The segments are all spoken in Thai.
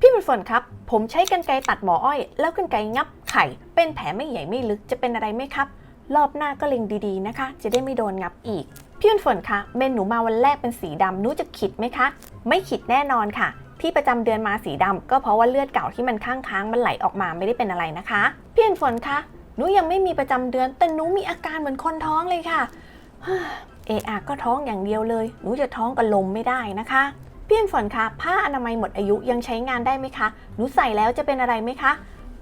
พี่เป็นฝนครับ ผมใช้กรรไกรตัดหมออ้อย แล้วกรรไกรงับไข่ เป็นแผลไม่ใหญ่ไม่ลึกจะเป็นอะไรไหมครับ รอบหน้าก็เล็งดีๆนะคะ จะได้ไม่โดนงับอีก พี่เป็นฝนคะเมนหนูมาวันแรกเป็นสีดำหนูจะขิดไหมคะ ไม่ขิดแน่นอนค่ะ ที่ประจำเดือนมาสีดำก็เพราะว่าเลือดเก่าที่มันค้างค้างมันไหลออกมาไม่ได้เป็นอะไรนะคะพี่เป็นฝนคะหนูยังไม่มีประจำเดือน แต่หนูมีอาการเหมือนคนท้องเลยค่ะเออาก็ท้องอย่างเดียวเลย หนูจะท้องกับลมไม่ได้นะคะ พี่เป็นฝนคะผ้าอนามัยหมดอายุยังใช้งานได้ไหมคะหนูใส่แล้วจะเป็นอะไรไหมคะ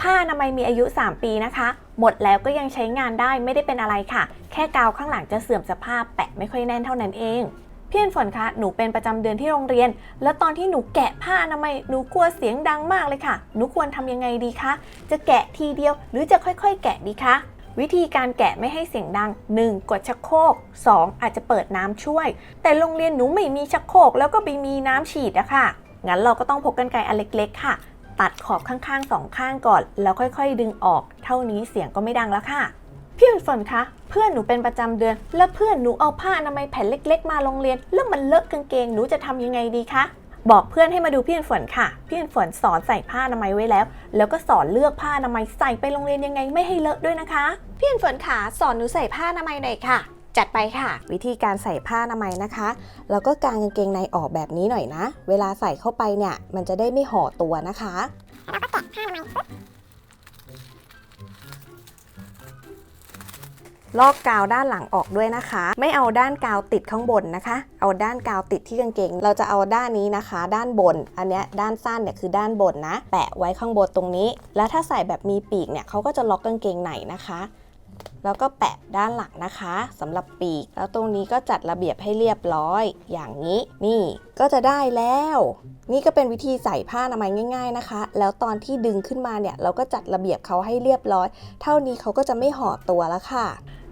ผ้าอนามัยมีอายุ 3 ปีนะคะ หมดแล้วก็ยังใช้งานได้ไม่ได้เป็นอะไรค่ะ แค่กาวข้างหลังจะเสื่อมสภาพแปะไม่ค่อยแน่นเท่านั้นเองพี่เป็นฝนคะหนูเป็นประจำเดือนที่โรงเรียน แล้วตอนที่หนูแกะผ้าอนามัยหนูกลัวเสียงดังมากเลยค่ะ หนูควรทำยังไงดีคะจะแกะทีเดียวหรือจะค่อย ๆ แกะดีคะ วิธีการแกะไม่ให้เสียงดัง 1. กดชักโครก 2. อาจจะเปิดน้ำช่วย แต่โรงเรียนหนูไม่มีชักโครกแล้วก็ไปมีน้ำฉีดอะค่ะ งั้นเราก็ต้องพกกันไกรอันเล็กๆ ค่ะ ตัดขอบข้างๆสองข้างก่อน แล้วค่อยๆ ดึงออก เท่านี้เสียงก็ไม่ดังแล้วค่ะพี่ฝนคะเพื่อนหนูเป็นประจำเดือน แล้วเพื่อนหนูเอาผ้าอนามัยแผ่นเล็ก ๆ มาโรงเรียน แล้วมันเลอะกางเกงหนูจะทำยังไงดีคะ บอกเพื่อนให้มาดูพี่ฝนค่ะ พี่ฝนสอนใส่ผ้าอนามัยไว้แล้ว แล้วก็สอนเลือกผ้าอนามัยใส่ไปโรงเรียนยังไงไม่ให้เลอะด้วยนะคะ พี่ฝนขาสอนหนูใส่ผ้าอนามัยหน่อยค่ะ จัดไปค่ะ วิธีการใส่ผ้าอนามัยนะคะเราก็กางกางเกงในออกแบบนี้หน่อยนะ เวลาใส่เข้าไปเนี่ยมันจะได้ไม่ห่อตัวนะคะ ลอกกาวด้านหลังออกด้วยนะคะ ไม่เอาด้านกาวติดข้างบนนะคะ เอาด้านกาวติดที่กางเกง เราจะเอาด้านนี้นะคะ ด้านบน อันนี้ด้านสั้นเนี่ยคือด้านบนนะ แปะไว้ข้างบนตรงนี้ แล้วถ้าใส่แบบมีปีกเนี่ยเขาก็จะล็อกกางเกงไหนนะคะ แล้วก็แปะด้านหลังนะคะสำหรับปีก แล้วตรงนี้ก็จัดระเบียบให้เรียบร้อย อย่างนี้ นี่ก็จะได้แล้ว นี่ก็เป็นวิธีใส่ผ้าอนามัยง่าย ๆนะคะ แล้วตอนที่ดึงขึ้นมาเนี่ย เราก็จัดระเบียบเขาให้เรียบร้อย เท่านี้เขาก็จะไม่ห่อตัวแล้วค่ะ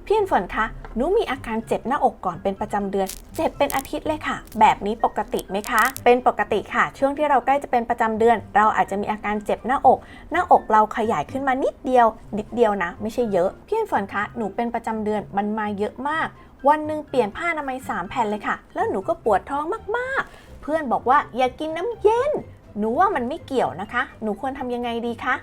พี่ฝนคะหนูมีอาการเจ็บหน้าอกก่อนเป็นประจำเดือน เจ็บเป็นอาทิตย์เลยค่ะ แบบนี้ปกติไหมคะ เป็นปกติค่ะ ช่วงที่เราใกล้จะเป็นประจำเดือน เราอาจจะมีอาการเจ็บหน้าอก หน้าอกเราขยายขึ้นมานิดเดียว นิดเดียวนะ ไม่ใช่เยอะ พี่ฝนคะหนูเป็นประจำเดือนมันมาเยอะมาก วันหนึ่งเปลี่ยนผ้าอนามัยสามแผ่นเลยค่ะ แล้วหนูก็ปวดท้องมากๆ เพื่อนบอกว่าอย่ากินน้ำเย็น หนูว่ามันไม่เกี่ยวนะคะ หนูควรทำยังไงดีคะ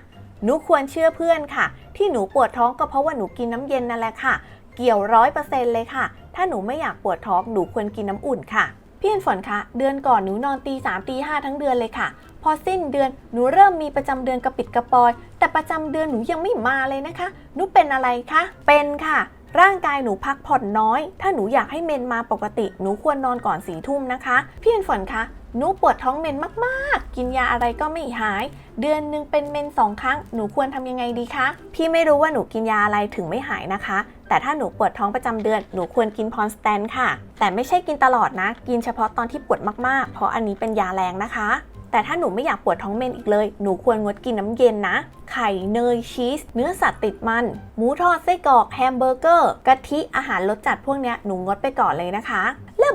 หนูควรเชื่อเพื่อนค่ะ ที่หนูปวดท้องก็เพราะว่าหนูกินน้ำเย็นนั่นแหละค่ะ เกี่ยวร้อยเปอร์เซ็นต์เลยค่ะ ถ้าหนูไม่อยากปวดท้องหนูควรกินน้ำอุ่นค่ะ พี่เอ็นฝนคะเดือนก่อนหนูนอนตีสามตีห้าทั้งเดือนเลยค่ะ พอสิ้นเดือนหนูเริ่มมีประจำเดือนกระปิดกระปอย แต่ประจำเดือนหนูยังไม่มาเลยนะคะ หนูเป็นอะไรคะ เป็นค่ะ ร่างกายหนูพักผ่อนน้อย ถ้าหนูอยากให้เมนมาปกติ หนูควรนอนก่อนสี่ทุ่มนะคะ พี่เอ็นฝนคะหนูปวดท้องเมนมากๆ กินยาอะไรก็ไม่หาย เดือนหนึ่งเป็นเมนสองครั้ง หนูควรทำยังไงดีคะ พี่ไม่รู้ว่าหนูกินยาอะไรถึงไม่หายนะคะ แต่ถ้าหนูปวดท้องประจำเดือน หนูควรกินพรสแตนค่ะ แต่ไม่ใช่กินตลอดนะ กินเฉพาะตอนที่ปวดมากๆ เพราะอันนี้เป็นยาแรงนะคะ แต่ถ้าหนูไม่อยากปวดท้องเมนอีกเลย หนูควรงดกินน้ำเย็นนะ ไข่ เนย ชีส เนื้อสัตว์ติดมัน หมูทอด ไส้กรอก แฮมเบอร์เกอร์ กะทิ อาหารรสจัดพวกเนี้ย หนูงดไปก่อนเลยนะคะ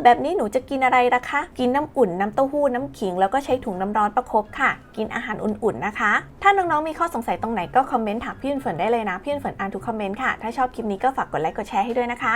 แบบนี้หนูจะกินอะไรล่ะคะ กินน้ำอุ่นน้ำเต้าหู้น้ำขิง แล้วก็ใช้ถุงน้ำร้อนประคบค่ะ กินอาหารอุ่นๆนะคะ ถ้าน้องๆมีข้อสงสัยตรงไหนก็คอมเมนต์ถามพี่ฝนได้เลยนะพี่ฝนอ่านทุกคอมเมนต์ค่ะ ถ้าชอบคลิปนี้ก็ฝากกดไลค์กดแชร์ให้ด้วยนะคะ